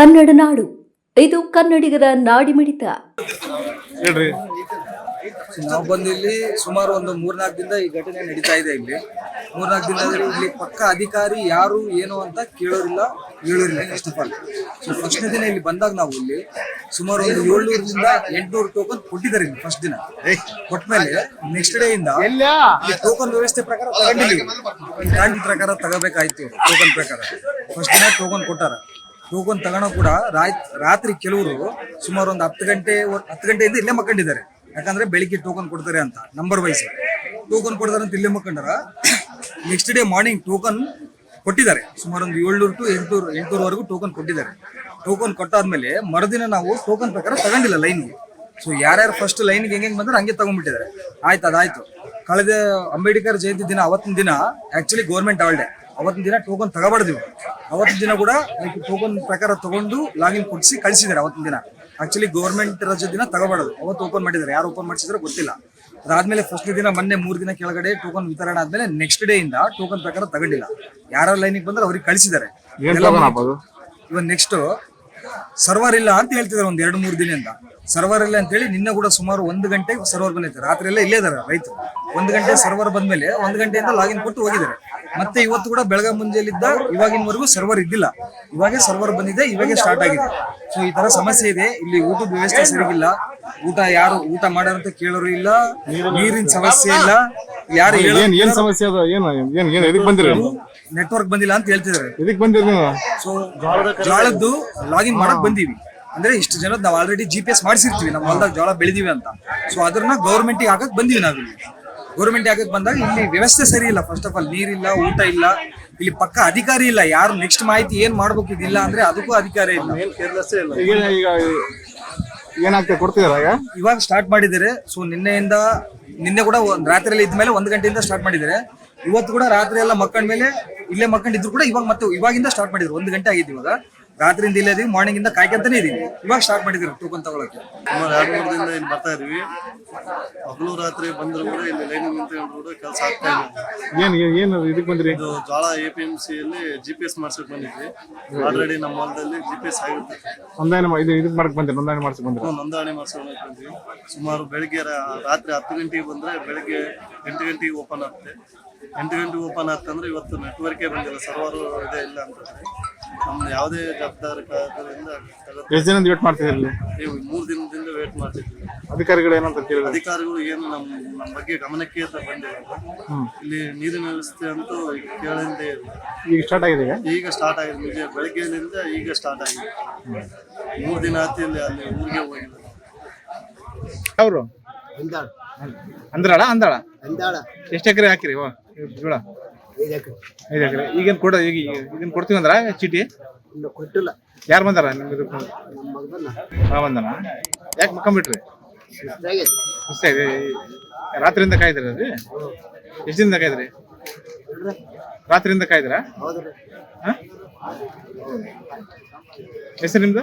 ಕನ್ನಡ ನಾಡು. ಇದು ಕನ್ನಡಿಗರ ನಾಡಿಮಿಡಿತ. ಹೇಳ್ರಿ. ನಾವು ಬಂದು ಇಲ್ಲಿ ಸುಮಾರು ಒಂದು ಮೂರ್ನಾಲ್ಕು ದಿನ ಈ ಘಟನೆ ನಡೀತಾ ಇದೆ ಇಲ್ಲಿ. ಮೂರ್ನಾಲ್ಕು ದಿನ ಇಲ್ಲಿ ಪಕ್ಕ ಅಧಿಕಾರಿ ಯಾರು ಏನು ಅಂತ ಕೇಳೋರಿಲ್ಲ ಹೇಳೋರಿಲ್ಲ first of all so first ದಿನ ಇಲ್ಲಿ ಬಂದಾಗ ನಾವು ಇಲ್ಲಿ ಸುಮಾರು ಒಂದು ಏಳ್ನೂರರಿಂದ ಎಂಟ್ನೂರು ಟೋಕನ್ ಕೊಟ್ಟಿದ್ದಾರೆ ಇಲ್ಲಿ ಫಸ್ಟ್ ದಿನ. ಕೊಟ್ಮೇಲೆ ನೆಕ್ಸ್ಟ್ ಡೇ ಇಂದ ಇಲ್ಲಿ ಟೋಕನ್ ವ್ಯವಸ್ಥೆ ಪ್ರಕಾರ ತಗೊಂಡಿಲ್ಲ ಪ್ರಕಾರ ತಗೋಬೇಕಾಯ್ತು ಟೋಕನ್ ಪ್ರಕಾರ. ಫಸ್ಟ್ ದಿನ ಟೋಕನ್ ಕೊಟ್ಟಾರ. ಟೋಕನ್ ತಗೋಣ ಕೂಡ ರಾತ್ರಿ ಕೆಲವರು ಸುಮಾರು ಒಂದು ಹತ್ತು ಗಂಟೆ ಹತ್ತು ಗಂಟೆಯಿಂದ ಇಲ್ಲೇ ಮಕ್ಕೊಂಡಿದ್ದಾರೆ. ಯಾಕಂದ್ರೆ ಬೆಳಿಗ್ಗೆ ಟೋಕನ್ ಕೊಡ್ತಾರೆ ಅಂತ ನಂಬರ್ ವೈಸ್ ಟೋಕನ್ ಕೊಡ್ತಾರೆ ಅಂತ ಇಲ್ಲೇ ಮಕ್ಕೊಂಡಾರ ನೆಕ್ಸ್ಟ್ ಡೇ ಮಾರ್ನಿಂಗ್ ಟೋಕನ್ ಕೊಟ್ಟಿದ್ದಾರೆ. ಸುಮಾರು ಒಂದು ಏಳ್ನೂರು ಟು ಎಂಟುನೂರು, ಎಂಟುನೂರವರೆಗೂ ಟೋಕನ್ ಕೊಟ್ಟಿದ್ದಾರೆ. ಟೋಕನ್ ಕೊಟ್ಟಾದ್ಮೇಲೆ ಮರುದಿನ ನಾವು ಟೋಕನ್ ಪ್ರಕಾರ ತಗೊಂಡಿಲ್ಲ ಲೈನ್ಗೆ ಸೊ ಯಾರ್ಯಾರು ಫಸ್ಟ್ ಲೈನ್ಗೆ ಹೆಂಗೆ ಬಂದ್ರೆ ಹಂಗೆ ತಗೊಂಡ್ಬಿಟ್ಟಿದ್ದಾರೆ. ಆಯ್ತು, ಅದಾಯ್ತು. ಕಳೆದ ಅಂಬೇಡ್ಕರ್ ಜಯಂತಿ ದಿನ, ಅವತ್ತಿನ ದಿನ ಆಕ್ಚುಲಿ ಗೌರ್ಮೆಂಟ್ ಹಾಲ್ಡೆ ಅವತ್ತಿನ ದಿನ ಟೋಕನ್ ತಗೋಬಾರ್ದು ಅವತ್ತಿನ ದಿನ ಕೂಡ ಟೋಕನ್ ಪ್ರಕಾರ ತಗೊಂಡು ಲಾಗಿನ್ ಕೊಡಿಸಿ ಕಳಿಸಿದ್ದಾರೆ ಅವತ್ತಿನ ದಿನ. ಆಕ್ಚುಲಿ ಗೌರ್ಮೆಂಟ್ ರಜೆ ದಿನ ತಗೋಬಾರ್ದು. ಅವತ್ತು ಓಪನ್ ಮಾಡಿದ್ದಾರೆ. ಯಾರು ಓಪನ್ ಮಾಡಿಸಿದ್ರೆ ಗೊತ್ತಿಲ್ಲ. ಅದಾದ್ಮೇಲೆ ಫಸ್ಟ್ ದಿನ ಮೊನ್ನೆ ಮೂರು ದಿನ ಕೆಳಗಡೆ ಟೋಕನ್ ವಿತರಣೆ ಆದ್ಮೇಲೆ ನೆಕ್ಸ್ಟ್ ಡೇ ಇಂದ ಟೋಕನ್ ಪ್ರಕಾರ ತಗೊಂಡಿಲ್ಲ. ಯಾರ್ಯಾರ ಲೈನಿಗೆ ಬಂದ್ರೆ ಅವ್ರಿಗೆ ಕಳಿಸಿದ್ದಾರೆ. ಇವಾಗ ನೆಕ್ಸ್ಟ್ ಸರ್ವರ್ ಇಲ್ಲ ಅಂತ ಹೇಳ್ತಿದ್ದಾರೆ ಒಂದ್ ಎರಡು ಮೂರು ದಿನದಿಂದ. ಸರ್ವರ್ ಇಲ್ಲ ಅಂತ ಹೇಳಿ ನಿನ್ನೆ ಕೂಡ ಸುಮಾರು ಒಂದು ಗಂಟೆ ಸರ್ವರ್ ಬಂದೈತೆ ರಾತ್ರಿ ಎಲ್ಲ ಇಲ್ಲೇ ಇದಾರೆ ರೈತರು. ಒಂದು ಗಂಟೆ ಸರ್ವರ್ ಬಂದ್ಮೇಲೆ ಒಂದು ಗಂಟೆಯಿಂದ ಲಾಗಿನ್ ಕೊಟ್ಟು ಹೋಗಿದ್ದಾರೆ. ಮತ್ತೆ ಇವತ್ತು ಕೂಡ ಬೆಳಗ್ಗೆ ಮುಂಜಾನಿದ್ದ ಇವಾಗಿನವರೆಗೂ ಸರ್ವರ್ ಇದ್ದಿಲ್ಲ. ಇವಾಗೆ ಸರ್ವರ್ ಬಂದಿದೆ ಇವಾಗೆ ಸ್ಟಾರ್ಟ್ ಆಗಿದೆ. ಸೊ ಈ ತರ ಸಮಸ್ಯೆ ಇದೆ. ಇಲ್ಲಿ ಊಟದ ವ್ಯವಸ್ಥೆ ಸರಿಗಿಲ್ಲ. ಊಟ ಯಾರು ಊಟ ಮಾಡೋರಂತ ಕೇಳೋರು ಇಲ್ಲ. ನೀರಿನ ಸಮಸ್ಯೆ ಇಲ್ಲ. ಯಾರು ಏನ್ ಏನ್ ಸಮಸ್ಯೆ ಅದ? ಏನ್ ಏನ್ ಏನ್ ಎದಕ್ ಬಂದಿರಿ ನೆಟ್ವರ್ಕ್ ಬಂದಿಲ್ಲ ಅಂತ ಹೇಳ್ತಿದ್ದಾರೆ. ಎದಕ್ ಬಂದಿರ ನೀವು? ಸೊ ಜೋಳದ್ದು ಲಾಗಿನ್ ಮಾಡಕ್ ಬಂದೀವಿ. ಅಂದ್ರೆ ಇಷ್ಟು ಜನದ ನಾವು ಆಲ್ರೆಡಿ ಜಿ ಪಿ ಎಸ್ ಮಾಡಿಸಿರ್ತೀವಿ. ನಮ್ಮ ಹೊಲದಾಗ ಜೋಳ ಬೆಳೆದಿವಿ ಅಂತ. ಸೊ ಅದನ್ನ ಗೌರ್ಮೆಂಟ್ ಹಾಕಕ್ ಬಂದೀವಿ ನಾವಿಲ್ಲಿ. ಗೌರ್ಮೆಂಟ್ ಯಾಕೆ ಬಂದಾಗ ಇಲ್ಲಿ ವ್ಯವಸ್ಥೆ ಸರಿ ಇಲ್ಲ. ಫಸ್ಟ್ ಆಫ್ ಆಲ್ ನೀರಿಲ್ಲ ಊಟ ಇಲ್ಲ. ಇಲ್ಲಿ ಪಕ್ಕ ಅಧಿಕಾರಿ ಇಲ್ಲ. ಯಾರು ನೆಕ್ಸ್ಟ್ ಮಾಹಿತಿ ಏನ್ ಮಾಡ್ಬೇಕು ಇದಿಲ್ಲ ಅಂದ್ರೆ ಅದಕ್ಕೂ ಅಧಿಕಾರಿ ಇಲ್ಲ. ಈಗ ಈಗ ಏನಾಗ್ತದೆ ಕೊಡ್ತಿದಾರ ಈಗ? ಇವಾಗ ಸ್ಟಾರ್ಟ್ ಮಾಡಿದ್ದಾರೆ. ಸೊ ನಿನ್ನೆಯಿಂದ ನಿನ್ನೆ ಕೂಡ ಒಂದ್ ರಾತ್ರಿಯಲ್ಲಿ ಇದ್ಮೇಲೆ ಒಂದ್ ಗಂಟೆಯಿಂದ ಸ್ಟಾರ್ಟ್ ಮಾಡಿದ್ದಾರೆ. ಇವತ್ತು ಕೂಡ ರಾತ್ರಿ ಎಲ್ಲ ಮಕ್ಕಂಡ್ಮೇಲೆ ಇಲ್ಲೇ ಮಕ್ಕಂಡಿದ್ರು ಕೂಡ ಇವಾಗ ಮತ್ತೆ ಇವಾಗಿಂದ ಸ್ಟಾರ್ಟ್ ಮಾಡಿದ್ರು. ಒಂದು ಗಂಟೆ ಆಗಿದ್ದು ಇವಾಗ. ರಾತ್ರಿಯಿಂದ ಇಲ್ಲೇ ಇದೀವಿ ಮಾರ್ನಿಂಗ್ ಇಂದ ಕಾಯ್ಕೊಂತಾನೆ ಇದೀವಿ. ಇವಾಗ ಸ್ಟಾರ್ಟ್ ಮಾಡಿದ್ರು ಟೋಕನ್ ತಗೊಳಕ್ಕೆ ಸುಮಾರು ಎರಡು ಮೂರು ದಿನದಿಂದ ಇಲ್ಲಿ ಬರ್ತಾ ಇದೀವಿ. ಹಗಲು ರಾತ್ರಿ ಬಂದ್ರು ಕೂಡ ಇಲ್ಲಿ ಲೈನ್ ನಿಂತ್ಕೊಂಡು ಕೂಡ ಕೆಲಸ ಆಗ್ತಾ ಇಲ್ಲ ಏನ್ ಏನ್- ಏನ್ ಇದಕ್ ಬಂದ್ರಿ? ಇದು ಜೋಳ ಎ ಪಿ ಎಂ ಸಿ ಅಲ್ಲಿ ಜಿ ಪಿ ಎಸ್ ಮಾಡ್ಸಕ್ ಬಂದಿದ್ವಿ. ಆಲ್ರೆಡಿ ನಮ್ಮ ಹೊಲದಲ್ಲಿ ಜಿ ಪಿ ಎಸ್ ಆಗಿರುತ್ತೆ ನೋಂದಣಿ ಮಾ- ಇದು ಇದಕ್ ಮಾಡಕ್ ಬಂದ್ರಿ ನೋಂದಣಿ ಮಾಡ್ಸಕ್ ಬಂದ್ರಿ? ನಾವು ನೋಂದಣಿ ಮಾಡ್ಸ್ಕೊಳಕ್ ಬಂದ್ವಿ. ಸುಮಾರು ಬೆಳಿಗ್ಗೆ ರಾ- ರಾತ್ರಿ ಹತ್ತು ಗಂಟೆಗೆ ಬಂದ್ರೆ ಬೆಳಿಗ್ಗೆ ಎಂಟು ಗಂಟೆಗೆ ಓಪನ್ ಆಗುತ್ತೆ. ಎಂಟು ಗಂಟೆಗೆ ಓಪನ್ ಆಗ್ತಂದ್ರೆ ಇವತ್ತು ನೆಟ್ವರ್ಕೇ ಬಂದಿಲ್ಲ ಸರ್ವರು ಇದೆ ಇಲ್ಲ ಅಂತಂದ್ರೆ. ಯಾವುದೇ ಎಷ್ಟ್ ದಿನ ವೇಟ್ ಮಾಡ್ತಿದ್ದೀರಿ ಇಲ್ಲಿ ನೀವು ಮೂರು ದಿನದಿಂದ ವೇಟ್ ಮಾಡ್ತಿದ್ದೀವಿ. ಅಧಿಕಾರಿಗಳು ಏನಂತ ಕೇಳಿದ್ರು? ಅಧಿಕಾರಿಗಳು ಏನು ನಮ್ಮ ನಮ್ಮ ಬಗ್ಗೆ ಗಮನಕ್ಕೆ ಅಂತ ಬಂದಿಲ್ಲ. ಇಲ್ಲಿ ನೀರಿನ ವ್ಯವಸ್ಥೆ ಅಂತೂ ಕೇಳಿಂದೇ ಇಲ್ಲ. ಈಗ ಸ್ಟಾರ್ಟ್ ಆಗಿದೆ ಈಗ? ಈಗ ಸ್ಟಾರ್ಟ್ ಆಗಿದೆ. ನಿಜ ಬೆಳಗ್ಗೆಯಿಂದ ಈಗ ಸ್ಟಾರ್ಟ್ ಆಗಿದೆ. ಮೂರು ದಿನ ಆಯ್ತು ಇಲ್ಲಿ ಅಲ್ಲಿ ಊರಿಗೆ ಹೋಗಿಲ್ಲ. ಅವರು ಅಂದ್ರಾಳ ಅಂದಾಳ ಅಂದಾಳ. ಎಷ್ಟು ಎಕರೆ ಹಾಕಿರಿ ಇವ ಜೋಳ? ಐದು ಎಕರೆ. ಈಗೇನ್ ಕೊಡ ಈಗ ಇದನ್ನ ಕೊಡ್ತೀವಿ ಅಂದ್ರ ಚೀಟಿ? ಇನ್ನು ಕೊಟ್ಟಿಲ್ಲ. ಯಾರು ಬಂದಾರ ನಿಮ್ಗೆ ಇದಕ್ಕೆ? ನಮ್ಮ ಮಗನ ಹಾ ಬಂದನ? ಯಾಕೆ ಮಕ್ಕಂಬಿಟ್ರಿ? ಅಷ್ಟೇ ಇದೆ. ರಾತ್ರಿಯಿಂದ ಕಾಯ್ದಿರ ಅದು ಎಷ್ಟು ದಿನದ ಕಾಯ್ದ್ರಿ ರಾತ್ರಿಯಿಂದ ಕಾಯ್ದಿರ ಹಾ? ಹೆಸರು ನಿಮ್ದು?